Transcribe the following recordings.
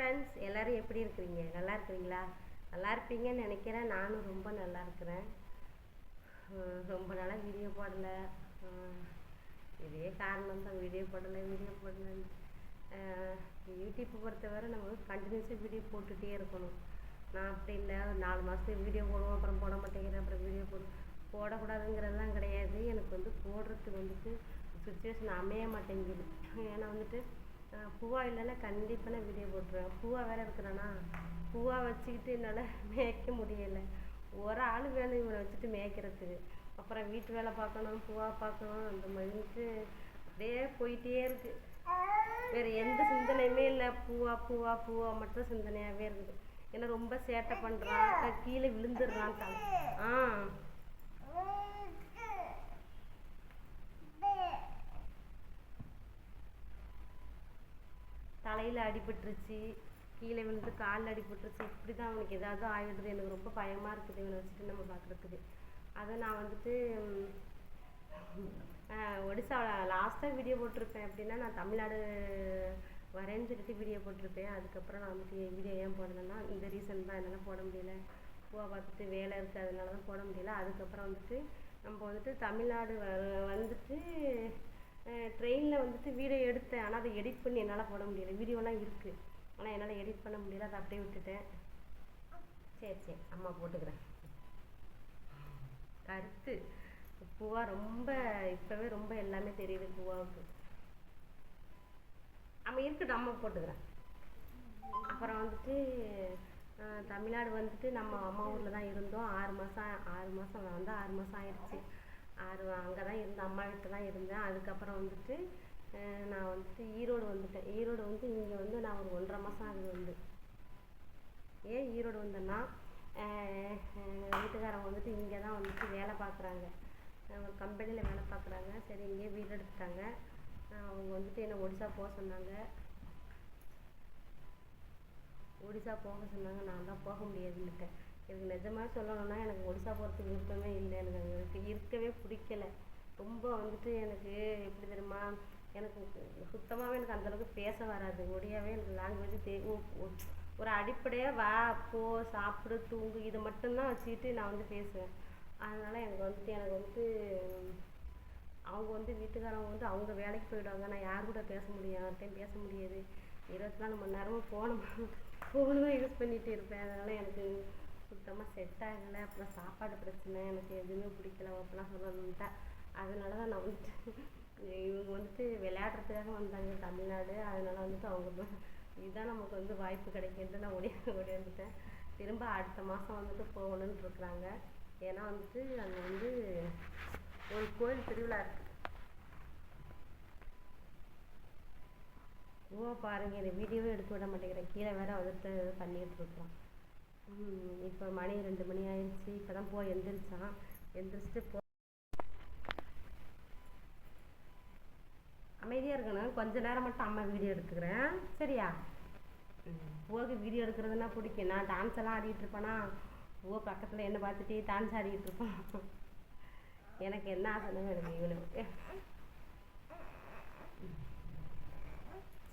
Friends எல்லோரும் எப்படி இருக்கிறீங்க? நல்லா இருக்கிறீங்களா? நல்லா இருப்பீங்கன்னு நினைக்கிறேன். நானும் ரொம்ப நல்லா இருக்கிறேன். ரொம்ப நாளாக வீடியோ போடலை. இதே காரணம் தான். வீடியோ போடலை வீடியோ போடலன்னு. யூடியூப்பை பொறுத்தவரை நம்ம வந்து கண்டினியூஸாக வீடியோ போட்டுகிட்டே இருக்கணும். நான் அப்படி இல்லை. ஒரு நாலு மாதத்துக்கு வீடியோ போடுவோம் அப்புறம் போட மாட்டேங்கிறேன் அப்புறம் வீடியோ போடு போடக்கூடாதுங்கிறதுலாம் கிடையாது. எனக்கு வந்து போடுறதுக்கு வந்துட்டு சுச்சுவேஷன் அமைய மாட்டேங்குது. ஏன்னா வந்துட்டு பூவா இல்லைன்னா கண்டிப்பாக நான் வீடியோ போட்டுருவேன். பூவா வேற இருக்கிறானா பூவா வச்சுக்கிட்டு என்னால் மேய்க்க முடியலை. ஒரு ஆள் வேணும் இவனை வச்சுட்டு மேய்க்கிறதுக்கு. அப்புறம் வீட்டு வேலை பார்க்கணும் பூவா பார்க்கணும் அந்த மாதிரிட்டு அப்படியே போயிட்டே இருக்கு. வேற எந்த சிந்தனையுமே இல்லை. பூவா பூவா பூவா மட்டும் சிந்தனையாகவே இருக்குது. ஏன்னா ரொம்ப சேட்டை பண்ணுறான் கீழே விழுந்துடுறான் ஆ. தலையில் அடிபட்டுருச்சு கீழே விழுந்து காலில் அடிபட்டுருச்சு இப்படி தான் அவனுக்கு ஏதாவது ஆயிடுது. எனக்கு ரொம்ப பயமாக இருக்குது இவனை வச்சுட்டு நம்ம பார்க்குறதுக்கு அதை நான் வந்துட்டு ஒடிசாவில் லாஸ்ட்டாக வீடியோ போட்டிருப்பேன். அப்படின்னா நான் தமிழ்நாடு வரேன்னு சொல்லிட்டு வீடியோ போட்டிருப்பேன். அதுக்கப்புறம் நான் வந்துட்டு வீடியோ ஏன் போடலைன்னா இந்த ரீசன் தான். என்னால் போட முடியல. பூவை பார்த்துட்டு வேலை இருக்குது அதனால தான் போட முடியல. அதுக்கப்புறம் வந்துட்டு நம்ம வந்துட்டு தமிழ்நாடு வ- வந்துட்டு ட்ரெயினில் வந்துட்டு வீடியோ எடுத்தேன். ஆனால் அதை எடிட் பண்ணி என்னால் போட முடியலை. வீடியோலாம் இருக்குது ஆனால் என்னால் எடிட் பண்ண முடியல. அதை அப்படியே விட்டுட்டேன். சரி சரி. அம்மா போட்டுக்கிறேன். கருத்து. பூவா ரொம்ப இப்போவே ரொம்ப எல்லாமே தெரியுது பூவாவுக்கு. அவன் இருக்கட்டும் அம்மா போட்டுக்கிறேன். அப்புறம் வந்துட்டு தமிழ்நாடு வந்துட்டு நம்ம அம்மா ஊரில் தான் இருந்தோம். ஆறு மாதம் ஆறு மாதம் வந்து ஆறு மாதம் ஆயிடுச்சு. ஆறு அங்கே தான் இருந்தேன். அம்மா வீட்டில் தான் இருந்தேன். அதுக்கப்புறம் வந்துட்டு நான் வந்துட்டு ஈரோடு வந்துட்டேன். ஈரோடு வந்து இங்கே வந்து நான் ஒரு ஒன்றரை மாதம் ஆகுது வந்து. ஏன் ஈரோடு வந்தேன்னா எங்கள் வீட்டுக்காரங்க வந்துட்டு இங்கே தான் வந்துட்டு வேலை பார்க்குறாங்க ஒரு கம்பெனியில் வேலை பார்க்குறாங்க சரி இங்கேயே வீடு எடுத்துட்டாங்க. அவங்க வந்துட்டு என்னை ஒடிசா போக சொன்னாங்க. ஒடிசா போக சொன்னாங்க. நான் தான் போக முடியாதுன்னுட்டேன். எனக்கு நிஜமாக சொல்லணும்னா எனக்கு ஒடிசா போகிறதுக்கு விருப்பமே இல்லை. எனக்கு அங்கே இருக்கவே பிடிக்கல. ரொம்ப வந்துட்டு எனக்கு எப்படி தெரியுமா எனக்கு சுத்தமாகவே எனக்கு அந்தளவுக்கு பேச வராது. ஒடியாவே எனக்கு லாங்குவேஜ் தெ ஒரு அடிப்படையாக வா போ சாப்பிடு தூங்கு இது மட்டும்தான் வச்சுக்கிட்டு நான் வந்து பேசுவேன். அதனால் எனக்கு வந்துட்டு எனக்கு வந்துட்டு அவங்க வந்து வீட்டுக்காரவங்க வந்து அவங்க வேலைக்கு போயிடுவாங்க. நான் யார் கூட பேச முடியும்? யார்கிட்டையும் பேச முடியாது. இருபத்தி நாலு மணி நேரமும் ஃபோனு ஃபோனு தான் யூஸ் பண்ணிகிட்டு இருப்பேன். அதனால் எனக்கு சுத்தமாக செட் ஆகலை. அப்புறம் சாப்பாடு பிரச்சனை. எனக்கு எதுவுமே பிடிக்கல. அப்பெல்லாம் சொல்லணுன்ட்டா அதனால தான் நான் வந்துட்டு இவங்க வந்துட்டு விளையாடுறதுக்காக வந்தாங்க தமிழ்நாடு. அதனால வந்துட்டு அவங்க இதுதான் நமக்கு வந்து வாய்ப்பு கிடைக்கின்ட்டு நான் ஓடி ஓடி வந்துட்டேன். திரும்ப அடுத்த மாதம் வந்துட்டு போகணுன்னு இருக்கிறாங்க. ஏன்னா வந்துட்டு அங்கே வந்து ஒரு கோயில் திருவிழா இருக்கு. ஓ பாருங்க. இந்த வீடியோவே எடுத்து விட மாட்டேங்கிறேன். கீழே வேற வந்துட்டு பண்ணிட்டு இருக்கிறோம். இப்போ மணி ரெண்டு மணி ஆயிடுச்சு. இப்போ தான் போய் எந்திரிச்சான். எந்திரிச்சிட்டு போ. அமைதியாக இருக்கணும் கொஞ்ச நேரம் மட்டும் அம்மா வீடியோ எடுத்துக்கிறேன். சரியா? போக வீடியோ எடுக்கிறதுனா பிடிக்கும். நான் டான்ஸ் எல்லாம் ஆடிட்டு இருப்பேனா? ஓ பக்கத்தில் என்ன பார்த்துட்டு டான்ஸ் ஆடிட்டு இருப்பான். எனக்கு என்ன ஆசைன்னு எனக்கு இவனுக்கு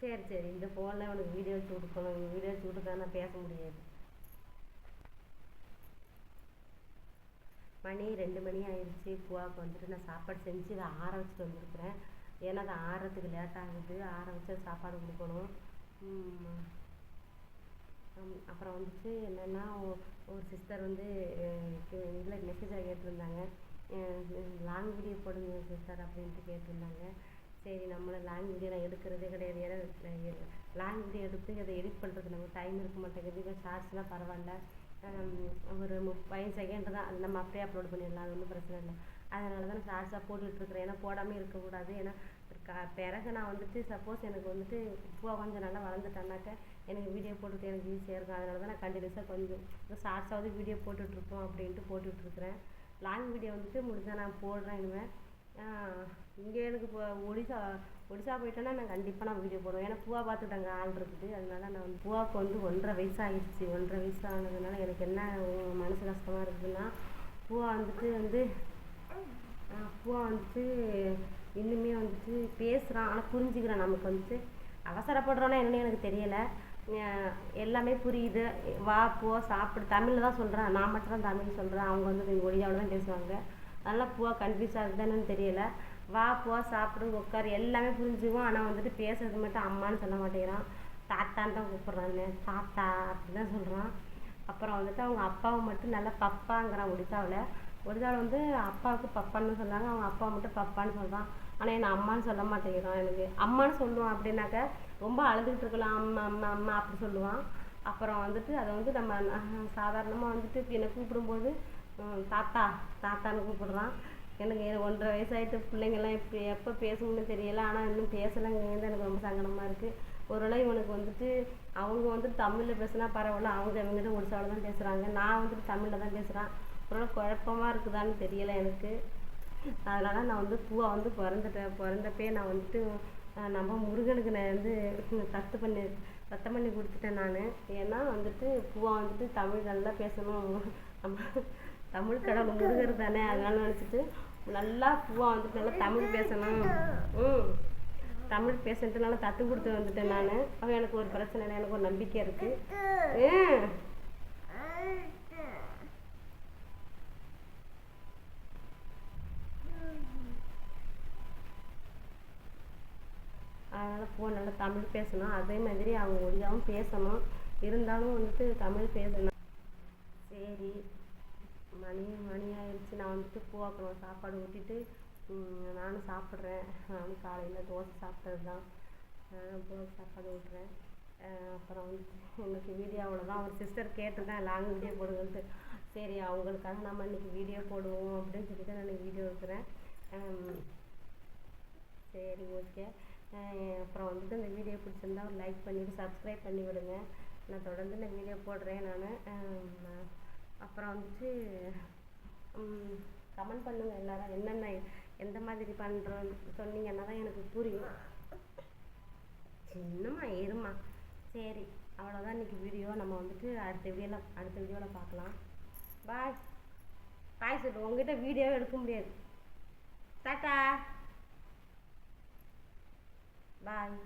சரி சரி. இந்த ஃபோனில் உனக்கு வீடியோ வச்சு கொடுக்கணும். வீடியோ வச்சு கொடுத்தா நான் பேச முடியாது. மணி ரெண்டு மணி ஆயிடுச்சு பூவாவுக்கு வந்துட்டு நான் சாப்பாடு செஞ்சு இதை ஆற வச்சுட்டு வந்திருக்குறேன். ஏன்னா அது ஆறுறதுக்கு லேட் ஆகுது. ஆற வச்சு சாப்பாடு கொடுக்கணும் அப்புறம் வந்துட்டு என்னென்னா ஒரு சிஸ்டர் வந்து இதில் மெசேஜாக கேட்டிருந்தாங்க. லாங் வீடியோ போடுங்க சிஸ்டர் அப்படின்ட்டு கேட்டிருந்தாங்க. சரி நம்மளை லாங் வீடியோ நான் எடுக்கிறதே கிடையாது. ஏன்னா லாங் வீடியோ எடுத்து அதை எடிட் பண்ணுறதுக்கு நமக்கு டைம் இருக்க மாட்டேங்குது. இப்போ ஷார்ட்ஸ்லாம் பரவாயில்ல. ஒரு முப்பது செகண்ட் தான். அது நம்ம அப்படியே அப்லோட் பண்ணிடலாம். அது ஒன்றும் பிரச்சனை இல்லை. அதனால தான் நான் ஷார்ட்ஸாக போட்டுட்ருக்குறேன் ஏன்னா போடாமல் இருக்கக்கூடாது. ஏன்னா க- பிறகு நான் வந்துட்டு சப்போஸ் எனக்கு வந்துட்டு இப்போ கொஞ்சம் நல்லா வளர்ந்துட்டேன்னாக்க எனக்கு வீடியோ போட்டுட்டு எனக்கு ஈஸியாக இருக்கும். அதனால தான் நான் கண்டினியூஸாக கொஞ்சம் ஷார்ட்ஸாவது வீடியோ போட்டுட்ருப்போம் அப்படின்ட்டு போட்டுட்ருக்குறேன் லாங் வீடியோ வந்துட்டு முடிஞ்சால் நான் போடுறேன் இனிமேல் இங்கே எனக்கு இப்போ ஒடிசா ஒடிசா போயிட்டேன்னா நான் கண்டிப்பாக நான் வீடியோ போடுவேன். ஏன்னா பூவா பார்த்துட்டாங்க ஆள் இருக்குது. அதனால நான் வந்து பூவாவுக்கு வந்து ஒன்றரை வயசு ஆகிடுச்சு ஒன்றரை வயசு ஆனதுனால எனக்கு என்ன மனசு கஷ்டமாக இருக்குதுன்னா பூவா வந்துட்டு வந்து பூவா வந்துட்டு இன்னுமே வந்துட்டு பேசுகிறான் ஆனால் புரிஞ்சுக்கிறான் நமக்கு வந்துட்டு. அவசரப்படுறோன்னா என்னன்னு எனக்கு தெரியலை. எல்லாமே புரியுது. வா போ சாப்பிடு. தமிழில் தான் சொல்கிறேன் நான் மட்டும் தான் தமிழ் சொல்கிறேன் அவங்க வந்து ஒடியாவில் தான் பேசுவாங்க. அதனால் பூவா கன்ஃபியூஸ் ஆகுதுன்னு தெரியலை. வா போ சாப்பிடு உட்காரு எல்லாமே புரிஞ்சுக்குவோம். ஆனால் வந்துட்டு பேசுறது மட்டும் அம்மான்னு சொல்ல மாட்டேங்கிறான். தாத்தான்னு தான் கூப்பிட்றான்னு தாத்தா அப்படின்னு தான் சொல்கிறான் அப்புறம் வந்துட்டு அவங்க அப்பாவை மட்டும் நல்லா பப்பாங்கிறான் ஒடிசாவில் ஒடிசாவில் வந்து அப்பாவுக்கு பப்பான்னு சொன்னாங்க. அவங்க அப்பா மட்டும் பப்பான்னு சொல்கிறான் ஆனால் என்னை அம்மான்னு சொல்ல மாட்டேங்கிறான் எனக்கு. அம்மான்னு சொல்லுவான் அப்படின்னாக்க ரொம்ப அழுதுகிட்டு இருக்கலாம். அம்மா அம்மா அம்மா அப்படி சொல்லுவான். அப்புறம் வந்துட்டு அதை வந்து நம்ம சாதாரணமாக வந்துட்டு என்னை கூப்பிடும்போது தாத்தா தாத்தான்னு கூப்பிடுறான். எனக்கு ஒன்றரை வயசாயிட்டு பிள்ளைங்கெல்லாம் இப்போ எப்போ பேசணும்னு தெரியலை. ஆனால் இன்னும் பேசலைங்கிறது எனக்கு ரொம்ப சங்கடமாக இருக்குது ஒருவேளை இவனுக்கு வந்துட்டு அவங்க வந்துட்டு தமிழில் பேசுனா பரவாயில்ல. அவங்க இவங்ககிட்ட ஒடிசாவில் தான் பேசுகிறாங்க நான் வந்துட்டு தமிழில் தான் பேசுகிறேன் ஒருவேளை குழப்பமாக இருக்குதான்னு தெரியலை எனக்கு. அதனால் நான் வந்து பூவா வந்து பிறந்துட்டேன். பிறந்தப்பே நான் வந்துட்டு நம்ம முருகனுக்கு நான் வந்து தத்து பண்ணி சத்தம் பண்ணி கொடுத்துட்டேன் நான். ஏன்னா வந்துட்டு பூவா வந்துட்டு தமிழ் நல்லா பேசணும். நம்ம தமிழ் கடவுள் முருகர் தானே. அதனால நினச்சிட்டு நல்லா பூவா வந்துட்டு நல்லா தமிழ் பேசணும். ம். தமிழ் பேசிட்டு நல்லா தத்து கொடுத்து வந்துட்டேன் நான். அவன் எனக்கு ஒரு பிரச்சனை இல்லை எனக்கு ஒரு நம்பிக்கை இருக்கு. அதனால் பூவை நல்லா தமிழ் பேசணும். அதே மாதிரி அவங்க ஒடியாவும் பேசணும். இருந்தாலும் வந்துட்டு தமிழ் பேசணும். சரி. மணி மணி ஆயிடுச்சு நான் வந்துட்டு பூவாக்கணும் சாப்பாடு ஊட்டிட்டு நானும் சாப்பிட்றேன். நானும் காலையில் தோசை சாப்பிட்டது தான் பூவாக்கு சாப்பாடு ஊட்டுறேன். அப்புறம் வந்துட்டு எனக்கு வீடியோ அவ்வளோதான் ஒரு சிஸ்டர் கேட்டிருந்தேன் லாங் வீடியோ போடுங்கன்ட்டு சரி அவங்களுக்காக நம்ம இன்னைக்கு வீடியோ போடுவோம் அப்படின்னு சொல்லிட்டு நான் வீடியோ எடுக்கிறேன் சரி ஓகே அப்புறம் வந்துட்டு இந்த வீடியோ பிடிச்சிருந்தா ஒரு லைக் பண்ணிவிட்டு சப்ஸ்கிரைப் பண்ணி விடுங்க நான் தொடர்ந்து இந்த வீடியோ போடுறேன் நான். அப்புறம் வந்துட்டு கமெண்ட் பண்ணுங்கள் எல்லாரும். என்னென்ன எந்த மாதிரி பண்ணுறோம் சொன்னீங்கன்னா தான் எனக்கு புரியும். சின்னம்மா இருமா சரி அவ்வளோதான் இன்னைக்கு வீடியோ நம்ம வந்துட்டு அடுத்த வீடியோவில் அடுத்த வீடியோவில் பார்க்கலாம். பாய் பாய் சொல்லு. உங்ககிட்ட வீடியோ எடுக்க முடியாது. டாட்டா பாய்